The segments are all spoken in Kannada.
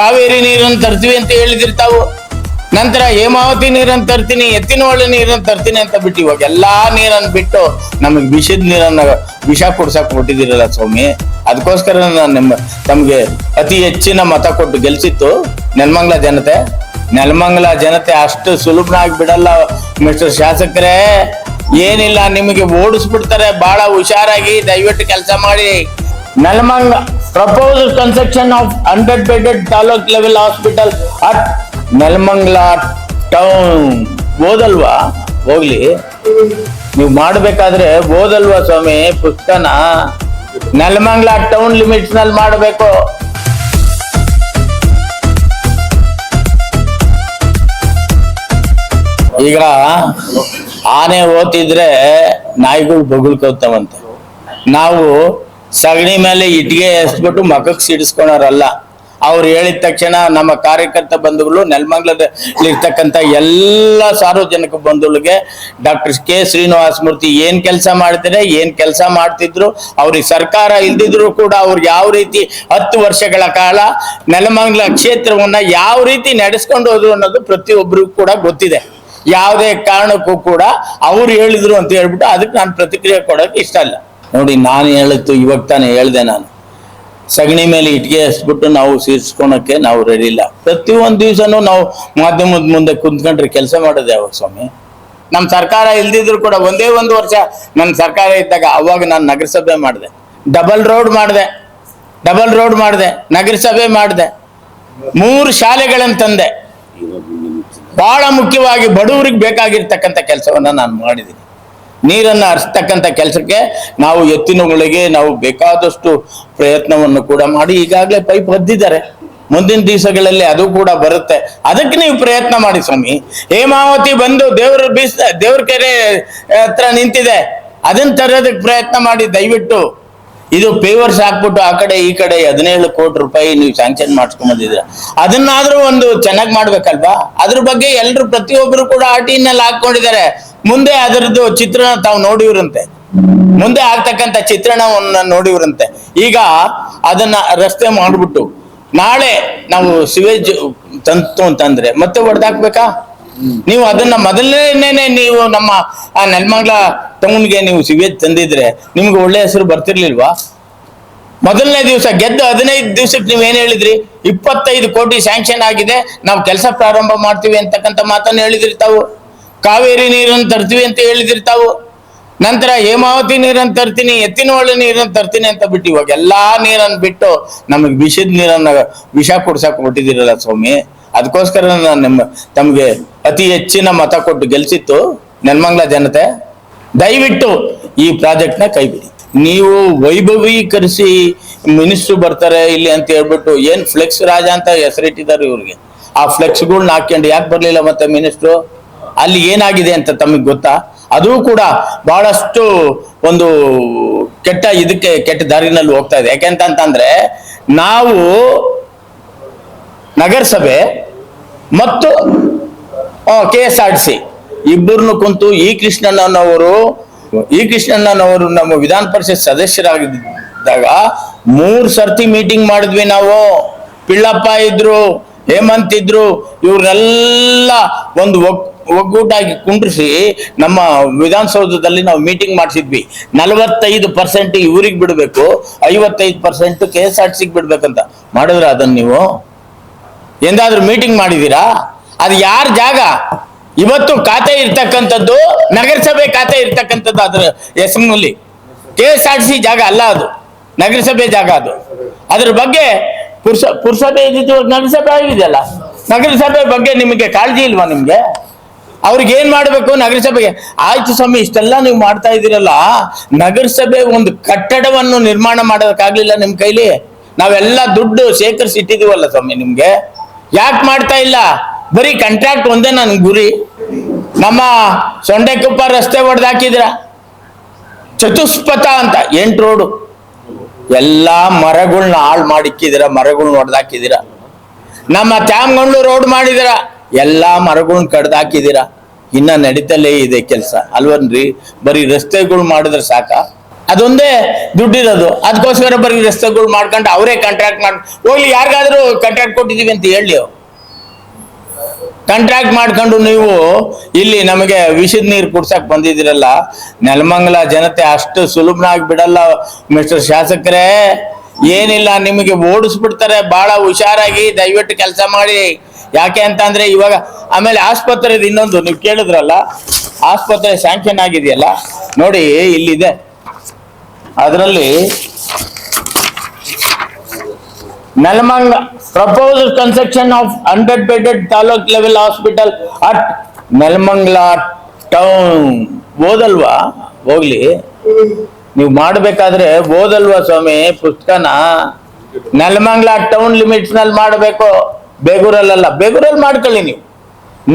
ಕಾವೇರಿ ನೀರನ್ನು ತರ್ತೀವಿ ಅಂತ ಹೇಳಿದಿರ್ತಾವು. ನಂತರ ಹೇಮಾವತಿ ನೀರನ್ನು ತರ್ತೀನಿ, ಎತ್ತಿನಹೊಳೆ ನೀರನ್ನು ತರ್ತೀನಿ ಅಂತ ಬಿಟ್ಟು ಇವಾಗ ಎಲ್ಲಾ ನೀರನ್ನು ಬಿಟ್ಟು ನಮಗೆ ವಿಷದ ನೀರನ್ನ ವಿಷ ಕೊಡ್ಸಕ್ ಕೊಟ್ಟಿದ್ದೀರಲ್ಲ ಸ್ವಾಮಿ. ಅದಕ್ಕೋಸ್ಕರ ನಾನು ನಿಮ್ಮ ತಮಗೆ ಅತಿ ಹೆಚ್ಚಿನ ಮತ ಕೊಟ್ಟು ಗೆಲ್ಸಿತ್ತು. ನೆಲಮಂಗಲ ಜನತೆ ನೆಲಮಂಗಲ ಜನತೆ ಅಷ್ಟು ಸುಲಭನಾಗಿ ಬಿಡಲ್ಲ ಮಿಸ್ಟರ್ ಶಾಸಕರೇ. ಏನಿಲ್ಲ, ನಿಮಗೆ ಓಡಿಸ್ಬಿಡ್ತಾರೆ ಬಹಳ ಹುಷಾರಾಗಿ ದಯವಿಟ್ಟು ಕೆಲಸ ಮಾಡಿ. Nelamangala proposed construction of hundred bedded taluk level hospital at Nelamangala town ಓದಲ್ವಾ? ಹೋಗ್ಲಿ. ನೀವು ಮಾಡಬೇಕಾದ್ರೆ ಓದಲ್ವಾ ಸ್ವಾಮಿ? ಪುಸ್ತಕನ? ನೆಲಮಂಗ್ಲ ಟೌನ್ ಲಿಮಿಟ್ಸ್ನಲ್ಲಿ ಮಾಡಬೇಕು. ಈಗ ಆನೆ ಓತಿದ್ರೆ ನಾಯಿಗಳು ಬೊಗಳ್ಕೋತಾವಂತೆ ನಾವು ಸಗಣಿ ಮೇಲೆ ಇಟ್ಟಿಗೆ ಎಸ್ಬಿಟ್ಟು ಮಖಕ್ಕೆ ಸಿಡಿಸ್ಕೊಳೋರಲ್ಲ. ಅವ್ರು ಹೇಳಿದ ತಕ್ಷಣ ನಮ್ಮ ಕಾರ್ಯಕರ್ತ ಬಂಧುಗಳು ನೆಲಮಂಗ್ಲದಲ್ಲಿ ಇರ್ತಕ್ಕಂಥ ಎಲ್ಲ ಸಾರ್ವಜನಿಕ ಬಂಧುಗಳಿಗೆ ಡಾಕ್ಟರ್ ಕೆ ಶ್ರೀನಿವಾಸ ಮೂರ್ತಿ ಏನ್ ಕೆಲಸ ಮಾಡ್ತಾರೆ ಏನ್ ಕೆಲಸ ಮಾಡ್ತಿದ್ರು, ಅವ್ರಿಗೆ ಸರ್ಕಾರ ಇಲ್ದಿದ್ರು ಕೂಡ ಅವ್ರು ಯಾವ ರೀತಿ ಹತ್ತು ವರ್ಷಗಳ ಕಾಲ ನೆಲಮಂಗ್ಲ ಕ್ಷೇತ್ರವನ್ನ ಯಾವ ರೀತಿ ನಡೆಸ್ಕೊಂಡು ಹೋದ್ರು ಅನ್ನೋದು ಪ್ರತಿಯೊಬ್ಬರಿಗೂ ಕೂಡ ಗೊತ್ತಿದೆ. ಯಾವುದೇ ಕಾರಣಕ್ಕೂ ಕೂಡ ಅವ್ರು ಹೇಳಿದ್ರು ಅಂತ ಹೇಳ್ಬಿಟ್ಟು ಅದಕ್ಕೆ ನಾನು ಪ್ರತಿಕ್ರಿಯೆ ಕೊಡೋಕೆ ಇಷ್ಟ ಇಲ್ಲ. ನೋಡಿ, ನಾನು ಹೇಳಿತ್ತು ಇವಾಗ ತಾನೇ ಹೇಳ್ದೆ ನಾನು. ಸಗಣಿ ಮೇಲೆ ಇಟ್ಟಿಗೆ ಎಸ್ಬಿಟ್ಟು ನಾವು ಸೇರಿಸ್ಕೊಳಕ್ಕೆ ನಾವು ರೆಡಿ ಇಲ್ಲ. ಪ್ರತಿ ಒಂದು ದಿವಸನೂ ನಾವು ಮಾಧ್ಯಮದ ಮುಂದೆ ಕುಂತ್ಕೊಂಡ್ರೆ ಕೆಲಸ ಮಾಡೋದು ಯಾವಾಗ ಸ್ವಾಮಿ? ನಮ್ಮ ಸರ್ಕಾರ ಇಲ್ದಿದ್ರು ಕೂಡ ಒಂದೇ ಒಂದು ವರ್ಷ ನನ್ನ ಸರ್ಕಾರ ಇದ್ದಾಗ ಅವಾಗ ನಾನು ನಗರಸಭೆ ಮಾಡಿದೆ. ಡಬಲ್ ರೋಡ್ ಮಾಡಿದೆ. ಡಬಲ್ ರೋಡ್ ಮಾಡಿದೆ. ನಗರಸಭೆ ಮಾಡಿದೆ. ಮೂರು ಶಾಲೆಗಳನ್ನು ತಂದೆ. ಬಹಳ ಮುಖ್ಯವಾಗಿ ಬಡವರಿಗೆ ಬೇಕಾಗಿರ್ತಕ್ಕಂಥ ಕೆಲಸವನ್ನ ನಾನು ಮಾಡಿದ್ದೀನಿ. ನೀರನ್ನು ಹರಿಸ್ತಕ್ಕಂಥ ಕೆಲಸಕ್ಕೆ ನಾವು ಎತ್ತಿನಗಳಿಗೆ ನಾವು ಬೇಕಾದಷ್ಟು ಪ್ರಯತ್ನವನ್ನು ಕೂಡ ಮಾಡಿ ಈಗಾಗಲೇ ಪೈಪ್ ಹದ್ದಿದ್ದಾರೆ. ಮುಂದಿನ ದಿವಸಗಳಲ್ಲಿ ಅದು ಕೂಡ ಬರುತ್ತೆ. ಅದಕ್ಕೆ ನೀವು ಪ್ರಯತ್ನ ಮಾಡಿ ಸ್ವಾಮಿ. ಹೇಮಾವತಿ ಬಂದು ದೇವ್ರ ಬೀಸ್, ದೇವ್ರ ಕೆರೆ ಹತ್ರ ನಿಂತಿದೆ. ಅದನ್ನ ತರೋದಕ್ಕೆ ಪ್ರಯತ್ನ ಮಾಡಿ, ದಯವಿಟ್ಟು. ಇದು ಪೇವರ್ಸ್ ಹಾಕ್ಬಿಟ್ಟು ಆ ಕಡೆ ಈ ಕಡೆ ಹದಿನೇಳು ಕೋಟಿ ರೂಪಾಯಿ ನೀವು ಸ್ಯಾಂಕ್ಷನ್ ಮಾಡಿಸ್ಕೊಂಡ್ ಅದನ್ನಾದರೂ ಅದನ್ನಾದ್ರೂ ಒಂದು ಚೆನ್ನಾಗಿ ಮಾಡ್ಬೇಕಲ್ವಾ? ಅದ್ರ ಬಗ್ಗೆ ಎಲ್ಲರೂ ಪ್ರತಿಯೊಬ್ಬರು ಕೂಡ ಆ ಟಿನಲ್ಲಿ ಹಾಕೊಂಡಿದ್ದಾರೆ ಮುಂದೆ ಅದರದ್ದು ಚಿತ್ರಣ ತಾವು ನೋಡಿವ್ರಂತೆ. ಮುಂದೆ ಆಗ್ತಕ್ಕಂಥ ಚಿತ್ರಣವನ್ನ ನೋಡಿವ್ರಂತೆ. ಈಗ ಅದನ್ನ ರಸ್ತೆ ಮಾಡಿಬಿಟ್ಟು ನಾಳೆ ನಾವು ಸಿವೇಜ್ ತಂತು ಅಂತಂದ್ರೆ ಮತ್ತೆ ಹೊಡೆದಾಕ್ಬೇಕಾ? ನೀವು ಅದನ್ನ ಮೊದಲನೇನೆ ನೀವು ನಮ್ಮ ಆ ನೆಲಮಂಗಲ ಟೌನ್ಗೆ ನೀವು ಸಿವೇಜ್ ತಂದಿದ್ರೆ ನಿಮ್ಗೆ ಒಳ್ಳೆ ಹೆಸರು ಬರ್ತಿರ್ಲಿಲ್ವಾ? ಮೊದಲನೇ ದಿವಸ ಗೆದ್ದು ಹದಿನೈದು ದಿವಸಕ್ಕೆ ನೀವು ಏನ್ ಹೇಳಿದ್ರಿ? ಇಪ್ಪತ್ತೈದು ಕೋಟಿ ಸ್ಯಾಂಕ್ಷನ್ ಆಗಿದೆ, ನಾವು ಕೆಲಸ ಪ್ರಾರಂಭ ಮಾಡ್ತೀವಿ ಅಂತಕ್ಕಂಥ ಮಾತನ್ನು ಹೇಳಿದ್ರಿ ತಾವು. ಕಾವೇರಿ ನೀರನ್ನು ತರ್ತೀವಿ ಅಂತ ಹೇಳಿದಿರ್ತಾವು. ನಂತರ ಹೇಮಾವತಿ ನೀರನ್ನು ತರ್ತೀನಿ, ಎತ್ತಿನಹೊಳೆ ನೀರನ್ನು ತರ್ತೀನಿ ಅಂತ ಬಿಟ್ಟು ಇವಾಗ ಎಲ್ಲಾ ನೀರನ್ನು ಬಿಟ್ಟು ನಮಗೆ ವಿಷದ ನೀರನ್ನ ವಿಷ ಕೊಡ್ಸಕ್ ಕೊಟ್ಟಿದ್ದೀರಲ್ಲ ಸ್ವಾಮಿ. ಅದಕ್ಕೋಸ್ಕರ ನಾನು ನಿಮ್ಮ ತಮಗೆ ಅತಿ ಹೆಚ್ಚಿನ ಮತ ಕೊಟ್ಟು ಗೆಲ್ಸಿತ್ತು. ನೆನ್ಮಂಗ್ಲ ಜನತೆ, ದಯವಿಟ್ಟು ಈ ಪ್ರಾಜೆಕ್ಟ್ನ ಕೈ ಬಿಡಿ ನೀವು ವೈಭವೀಕರಿಸಿ ಮಿನಿಸ್ಟ್ರು ಬರ್ತಾರೆ ಇಲ್ಲಿ ಅಂತ ಹೇಳ್ಬಿಟ್ಟು ಏನ್ ಫ್ಲೆಕ್ಸ್ ರಾಜ ಅಂತ ಹೆಸರಿಟ್ಟಿದ್ದಾರೆ ಇವ್ರಿಗೆ. ಆ ಫ್ಲೆಕ್ಸ್ಗಳ್ನ ಹಾಕೊಂಡು ಯಾಕೆ ಬರಲಿಲ್ಲ ಮತ್ತೆ ಮಿನಿಸ್ಟ್ರು? ಅಲ್ಲಿ ಏನಾಗಿದೆ ಅಂತ ತಮಗೆ ಗೊತ್ತಾ? ಅದು ಕೂಡ ಬಹಳಷ್ಟು ಒಂದು ಕೆಟ್ಟ ಇದಕ್ಕೆ, ಕೆಟ್ಟ ದಾರಿನಲ್ಲಿ ಹೋಗ್ತಾ ಇದೆ. ಯಾಕೆಂತಂತಂದ್ರೆ ನಾವು ನಗರಸಭೆ ಮತ್ತು ಕೆ ಎಸ್ ಆರ್ ಸಿ ಇಬ್ಬರನ್ನು ಕುಂತು ಈ ಕೃಷ್ಣಣ್ಣನವರು ಈ ಕೃಷ್ಣಣ್ಣನವರು ನಮ್ಮ ವಿಧಾನ ಪರಿಷತ್ ಸದಸ್ಯರಾಗಿದ್ದಾಗ ಮೂರು ಸರ್ತಿ ಮೀಟಿಂಗ್ ಮಾಡಿದ್ವಿ ನಾವು. ಪಿಳ್ಳಪ್ಪ ಇದ್ರು ಹೇಮಂತ್ ಇದ್ರು ಇವ್ರನ್ನೆಲ್ಲ ಒಂದು ಒಗ್, ಒಗ್ಗೂಟಾಗಿ ಕುಂಡ್ರಿಸಿ ನಮ್ಮ ವಿಧಾನಸೌಧದಲ್ಲಿ ನಾವು ಮೀಟಿಂಗ್ ಮಾಡಿಸಿದ್ವಿ. ನಲವತ್ತೈದು ಪರ್ಸೆಂಟ್ ಇವ್ರಿಗೆ ಬಿಡಬೇಕು, ಐವತ್ತೈದು ಪರ್ಸೆಂಟ್ ಕೆ ಎಸ್ ಆರ್ ಸಿಗೆ ಬಿಡ್ಬೇಕಂತ. ಮಾಡಿದ್ರ ಅದನ್ನ ನೀವು? ಎಂದಾದ್ರೂ ಮೀಟಿಂಗ್ ಮಾಡಿದೀರಾ? ಅದು ಯಾರ ಜಾಗ? ಇವತ್ತು ಖಾತೆ ಇರ್ತಕ್ಕಂಥದ್ದು, ನಗರಸಭೆ ಖಾತೆ ಇರ್ತಕ್ಕಂಥದ್ದು ಅದ್ರ ಹೆಸರಿನಲ್ಲಿ. ಕೆ ಎಸ್ ಆರ್ ಸಿ ಜಾಗ ಅಲ್ಲ ಅದು. ನಗರಸಭೆ ಜಾಗ ಅದು. ಅದ್ರ ಬಗ್ಗೆ ಪುರುಷ ಪುರಸಭೆ ಇದ್ದಿದ್ದು ನಗರಸಭೆ ಆಗಿದೆಯಲ್ಲ? ನಗರಸಭೆ ಬಗ್ಗೆ ನಿಮಗೆ ಕಾಳಜಿ ಇಲ್ವಾ ನಿಮ್ಗೆ? ಅವ್ರಿಗೆ ಏನ್ ಮಾಡ್ಬೇಕು ನಗರಸಭೆಗೆ ಆಯ್ತು ಸ್ವಾಮಿ, ಇಷ್ಟೆಲ್ಲ ನೀವು ಮಾಡ್ತಾ ಇದ್ದೀರಲ್ಲ ನಗರಸಭೆ ಒಂದು ಕಟ್ಟಡವನ್ನು ನಿರ್ಮಾಣ ಮಾಡೋದಕ್ಕಾಗ್ಲಿಲ್ಲ ನಿಮ್ ಕೈಲಿ? ನಾವೆಲ್ಲ ದುಡ್ಡು ಶೇಖರಿಸಿ ಇಟ್ಟಿದೀವಲ್ಲ ಸ್ವಾಮಿ ನಿಮ್ಗೆ? ಯಾಕೆ ಮಾಡ್ತಾ ಇಲ್ಲ? ಬರೀ ಕಾಂಟ್ರಾಕ್ಟ್ ಒಂದೇ ನನ್ ಗುರಿ. ನಮ್ಮ ಸೊಂಡೆಕೊಪ್ಪ ರಸ್ತೆ ಹೊಡೆದಾಕಿದ್ರ ಚತುಷ್ಪಥ ಅಂತ, ಎಂಟು ರೋಡು ಎಲ್ಲಾ ಮರಗಳನ್ನ ಹಾಳು ಮಾಡಿಕ್ಕಿದಿರ ಮರಗಳ್ನ ಹೊಡೆದಾಕಿದಿರ ನಮ್ಮ ತ್ಯಾಮಗೊಂಡು ರೋಡ್ ಮಾಡಿದಿರ ಎಲ್ಲಾ ಮರಗಳನ್ನ ಕಡ್ದಾಕಿದಿರ ಇನ್ನ ನಡೀತಲೇ ಇದೆ ಕೆಲಸ. ಅಲ್ವನ್ರಿ? ಬರೀ ರಸ್ತೆಗಳು ಮಾಡಿದ್ರೆ ಸಾಕ? ಅದೊಂದೇ ದುಡ್ಡಿರೋದು. ಅದಕ್ಕೋಸ್ಕರ ಬರೀ ರಸ್ತೆಗಳು ಮಾಡ್ಕೊಂಡು ಅವರೇ ಕಾಂಟ್ರಾಕ್ಟ್ ಮಾಡಿ ಹೋಗ್ಲಿ, ಯಾರಿಗಾದ್ರೂ ಕಾಂಟ್ರಾಕ್ಟ್ ಕೊಟ್ಟಿದೀವಿ ಅಂತ ಹೇಳಿ ಕಾಂಟ್ರಾಕ್ಟ್ ಮಾಡ್ಕೊಂಡು ನೀವು ಇಲ್ಲಿ ನಮಗೆ ವಿಷದ ನೀರು ಕುಡ್ಸಕ್ ಬಂದಿದ್ದೀರಲ್ಲ, ನೆಲಮಂಗಲ ಜನತೆ ಅಷ್ಟು ಸುಲಭನಾಗಿ ಬಿಡಲ್ಲ. ಮಿಸ್ಟರ್ ಶಾಸಕರೇ, ಏನಿಲ್ಲ, ನಿಮಗೆ ಓಡಿಸ್ಬಿಡ್ತಾರೆ ಬಹಳ ಹುಷಾರಾಗಿ ದಯವಿಟ್ಟು ಕೆಲಸ ಮಾಡಿ. ಯಾಕೆ ಅಂತ ಅಂದ್ರೆ ಇವಾಗ ಆಮೇಲೆ ಆಸ್ಪತ್ರೆ ಇನ್ನೊಂದು ನೀವು ಕೇಳಿದ್ರಲ್ಲ, ಆಸ್ಪತ್ರೆ ಸ್ಯಾಂಕ್ಷನ್ ಆಗಿದೆಯಲ್ಲ, ನೋಡಿ ಇಲ್ಲಿದೆ. ಅದರಲ್ಲಿ Nelamangala proposed construction of hundred bedded taluk level hospital at Nelamangala town ಓದಲ್ವಾ? ಹೋಗ್ಲಿ. ನೀವು ಮಾಡ್ಬೇಕಾದ್ರೆ ಓದಲ್ವಾ ಸ್ವಾಮಿ ಪುಸ್ತಕನ? ನೆಲಮಂಗ್ಲ ಟೌನ್ ಲಿಮಿಟ್ಸ್ನಲ್ಲಿ ಮಾಡಬೇಕು. ಬೇಗೂರಲ್ಲ ಬೇಗೂರಲ್ಲಿ ಮಾಡ್ಕೊಳ್ಳಿ ನೀವು.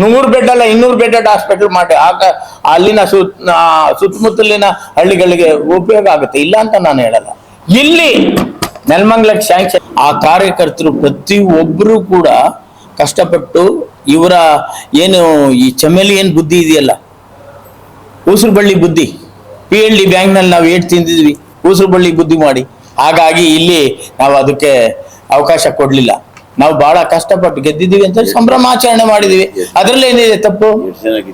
ನೂರು ಬೆಡ್ ಅಲ್ಲ, ಇನ್ನೂರು ಬೆಡ್ ಹಾಸ್ಪಿಟಲ್ ಮಾಡಿ. ಆಗ ಅಲ್ಲಿನ ಸುತ್ತ ಸುತ್ತಮುತ್ತಲಿನ ಹಳ್ಳಿಗಳಿಗೆ ಉಪಯೋಗ ಆಗುತ್ತೆ. ಇಲ್ಲ ಅಂತ ನಾನು ಹೇಳಲ್ಲ. ಇಲ್ಲಿ ನೆಲಮಂಗ್ಲಕ್ಕೆ ಶಾಂಕ್ಷನ್. ಆ ಕಾರ್ಯಕರ್ತರು ಪ್ರತಿ ಒಬ್ರು ಕೂಡ ಕಷ್ಟಪಟ್ಟು ಇವರ ಏನು ಈ ಚಮೇಲಿಯನ್ ಬುದ್ಧಿ ಇದೆಯಲ್ಲ? ಉಸಿರು ಬಳ್ಳಿ ಬುದ್ಧಿ ಪಿ ಎಲ್ ಡಿ ಬ್ಯಾಂಕ್ನಲ್ಲಿ ನಾವು ಏಟ್ ತಿಂದಿದ್ವಿ. ಉಸಿರು ಬಳ್ಳಿ ಬುದ್ಧಿ ಮಾಡಿ. ಹಾಗಾಗಿ ಇಲ್ಲಿ ನಾವು ಅದಕ್ಕೆ ಅವಕಾಶ ಕೊಡಲಿಲ್ಲ. ನಾವು ಬಹಳ ಕಷ್ಟಪಟ್ಟು ಗೆದ್ದಿದ್ದೀವಿ ಅಂತ ಸಂಭ್ರಮಾಚರಣೆ ಮಾಡಿದ್ದೀವಿ. ಅದ್ರಲ್ಲಿ ಏನಿದೆ ತಪ್ಪು?